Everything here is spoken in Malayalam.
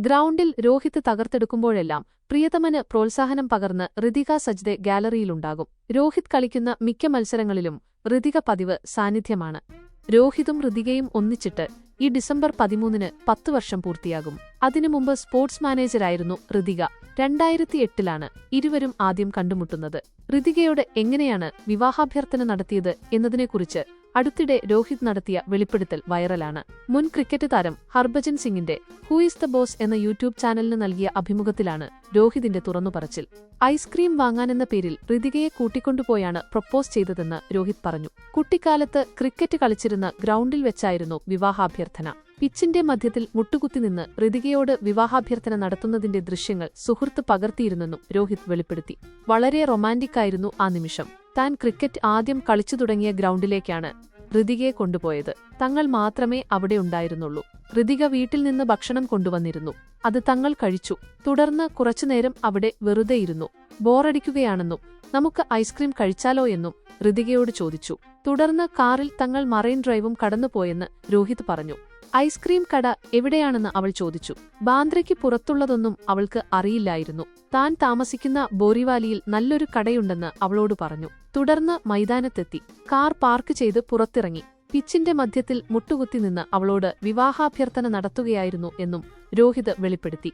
ഗ്രൗണ്ടിൽ രോഹിത് തകർത്തെടുക്കുമ്പോഴെല്ലാം പ്രിയതമന് പ്രോത്സാഹനം പകർന്ന് ഋതിക സജ്ദെ ഗാലറിയിലുണ്ടാകും. രോഹിത് കളിക്കുന്ന മിക്ക മത്സരങ്ങളിലും ഋതിക പതിവ് സാന്നിധ്യമാണ്. രോഹിതും ഋതികയും ഒന്നിച്ചിട്ട് ഈ ഡിസംബർ പതിമൂന്നിന് പത്ത് വർഷം പൂർത്തിയാകും. അതിനു മുമ്പ് സ്പോർട്സ് മാനേജരായിരുന്നു ഋതിക. രണ്ടായിരത്തി എട്ടിലാണ് ഇരുവരും ആദ്യം കണ്ടുമുട്ടുന്നത്. ഋതികയോട് എങ്ങനെയാണ് വിവാഹാഭ്യർത്ഥന നടത്തിയത് എന്നതിനെക്കുറിച്ച് അടുത്തിടെ രോഹിത് നടത്തിയ വെളിപ്പെടുത്തൽ വൈറലാണ്. മുൻ ക്രിക്കറ്റ് താരം ഹർഭജൻ സിംഗിന്റെ ഹൂ ദ ബോസ് എന്ന യൂട്യൂബ് ചാനലിന് നൽകിയ അഭിമുഖത്തിലാണ് രോഹിതിന്റെ തുറന്നുപറച്ചിൽ. ഐസ്ക്രീം വാങ്ങാനെന്ന പേരിൽ ഋതികയെ കൂട്ടിക്കൊണ്ടുപോയാണ് പ്രൊപ്പോസ് ചെയ്തതെന്ന് രോഹിത് പറഞ്ഞു. കുട്ടിക്കാലത്ത് ക്രിക്കറ്റ് കളിച്ചിരുന്ന ഗ്രൗണ്ടിൽ വെച്ചായിരുന്നു വിവാഹാഭ്യർത്ഥന. പിച്ചിന്റെ മധ്യത്തിൽ മുട്ടുകുത്തി നിന്ന് ഋതികയോട് വിവാഹാഭ്യർത്ഥന നടത്തുന്നതിന്റെ ദൃശ്യങ്ങൾ സുഹൃത്ത് പകർത്തിയിരുന്നെന്നും രോഹിത് വെളിപ്പെടുത്തി. വളരെ റൊമാന്റിക്കായിരുന്നു ആ നിമിഷം. താൻ ക്രിക്കറ്റ് ആദ്യം കളിച്ചു തുടങ്ങിയ ഗ്രൗണ്ടിലേക്കാണ് ഋതികയെ കൊണ്ടുപോയത്. തങ്ങൾ മാത്രമേ അവിടെ ഉണ്ടായിരുന്നുള്ളൂ. ഋതിക വീട്ടിൽ നിന്ന് ഭക്ഷണം കൊണ്ടുവന്നിരുന്നു. അത് തങ്ങൾ കഴിച്ചു. തുടർന്ന് കുറച്ചുനേരം അവിടെ വെറുതെയിരുന്നു ബോറടിക്കുകയാണെന്നും നമുക്ക് ഐസ്ക്രീം കഴിച്ചാലോ എന്നും ഋതികയോട് ചോദിച്ചു. തുടർന്ന് കാറിൽ തങ്ങൾ മറൈൻ ഡ്രൈവും കടന്നുപോയെന്ന് രോഹിത് പറഞ്ഞു. ഐസ്ക്രീം കട എവിടെയാണെന്ന് അവൾ ചോദിച്ചു. ബാന്ദ്രയ്ക്ക് പുറത്തുള്ളതൊന്നും അവൾക്ക് അറിയില്ലായിരുന്നു. താൻ താമസിക്കുന്ന ബോറിവാലിയിൽ നല്ലൊരു കടയുണ്ടെന്ന് അവളോട് പറഞ്ഞു. തുടർന്ന് മൈതാനത്തെത്തി. കാർ പാർക്ക് ചെയ്ത് പുറത്തിറങ്ങി. പിച്ചിന്റെ മധ്യത്തിൽ മുട്ടുകുത്തി നിന്ന് അവളോട് വിവാഹാഭ്യർത്ഥന നടത്തുകയായിരുന്നു എന്നും രോഹിത് വെളിപ്പെടുത്തി.